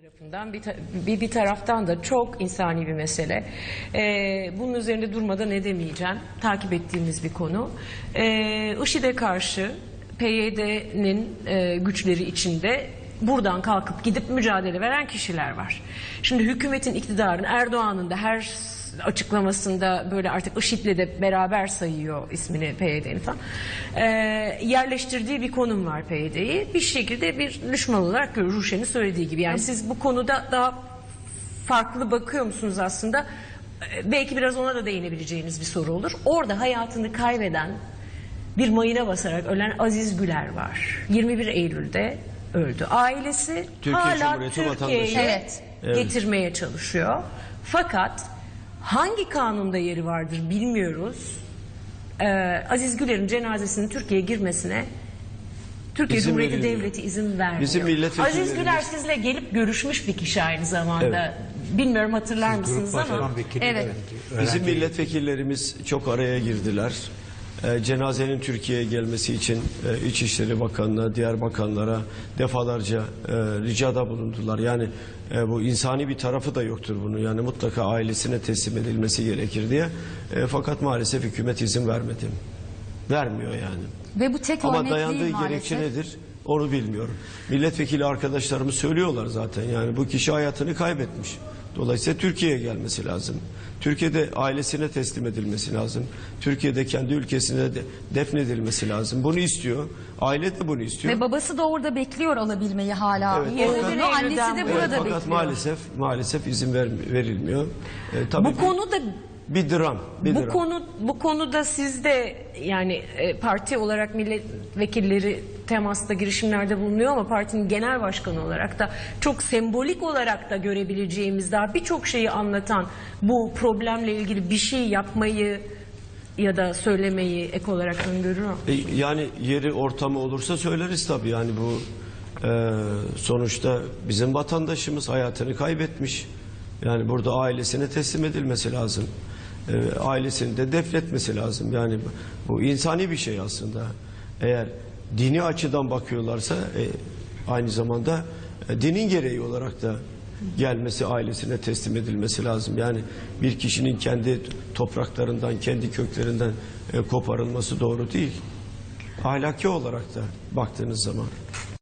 tarafından bir, ta- bir, bir taraftan da çok insani bir mesele. Ee, bunun üzerinde durmadan edemeyeceğim. Takip ettiğimiz bir konu. Ee, IŞİD'e karşı PYD'nin e, güçleri içinde buradan kalkıp gidip mücadele veren kişiler var. Şimdi hükümetin iktidarın Erdoğan'ın da her açıklamasında böyle artık IŞİD'le de beraber sayıyor ismini PYD'nin falan. Ee, yerleştirdiği bir konum var PYD'yi. Bir şekilde bir düşman olarak görüyor Ruşen'in söylediği gibi. Yani siz bu konuda daha farklı bakıyor musunuz aslında? Ee, Belki biraz ona da değinebileceğiniz bir soru olur. Orada hayatını kaybeden bir mayına basarak ölen Aziz Güler var. 21 Eylül'de öldü. Ailesi Türkiye hala Cumhuriyeti Türkiye'ye vatandaşı. Evet. getirmeye çalışıyor. Fakat hangi kanunda yeri vardır bilmiyoruz. Ee, Aziz Güler'in cenazesinin Türkiye'ye girmesine Türkiye İzin Cumhuriyeti verilmiyor. Devleti izin vermiyor. Bizim milletvekillerimiz- Aziz Güler sizle gelip görüşmüş bir kişi aynı zamanda. Bilmiyorum hatırlar mısınız ama. Başkan vekili Evet. evet. Bizim milletvekillerimiz çok araya girdiler. Ee, cenazenin Türkiye'ye gelmesi için e, İçişleri Bakanı'na, diğer bakanlara defalarca e, ricada bulundular. Yani e, bu insani bir tarafı da yoktur bunu. Yani mutlaka ailesine teslim edilmesi gerekir diye. E, fakat maalesef hükümet izin vermedi. Vermiyor yani. Ve bu tek Ama örnek dayandığı değil gerekçe maalesef. nedir? Onu bilmiyorum. Milletvekili arkadaşlarımız söylüyorlar zaten. Yani bu kişi hayatını kaybetmiş. Dolayısıyla Türkiye'ye gelmesi lazım. Türkiye'de ailesine teslim edilmesi lazım. Türkiye'de kendi ülkesine de defnedilmesi lazım. Bunu istiyor. Aile de bunu istiyor. Ve babası da orada bekliyor alabilmeyi hala. Evet, Oğlunu, fakat- annesi de burada Evet, fakat bekliyor. maalesef maalesef izin ver- verilmiyor. E, tabii Bu bir, konuda bir dram. Bir bu dram. konu bu konuda siz de yani e, parti olarak milletvekilleri temasta girişimlerde bulunuyor ama partinin genel başkanı olarak da çok sembolik olarak da görebileceğimiz daha birçok şeyi anlatan bu problemle ilgili bir şey yapmayı ya da söylemeyi ek olarak öngörüyor. E, Yani yeri ortamı olursa söyleriz tabii yani bu e, sonuçta bizim vatandaşımız hayatını kaybetmiş. Yani burada ailesine teslim edilmesi lazım. E, ailesini de defnetmesi lazım. Yani bu, insani bir şey aslında. Eğer dini açıdan bakıyorlarsa e, aynı zamanda e, dinin gereği olarak da gelmesi ailesine teslim edilmesi lazım. Yani bir kişinin kendi topraklarından, kendi köklerinden e, koparılması doğru değil. Ahlaki olarak da baktığınız zaman.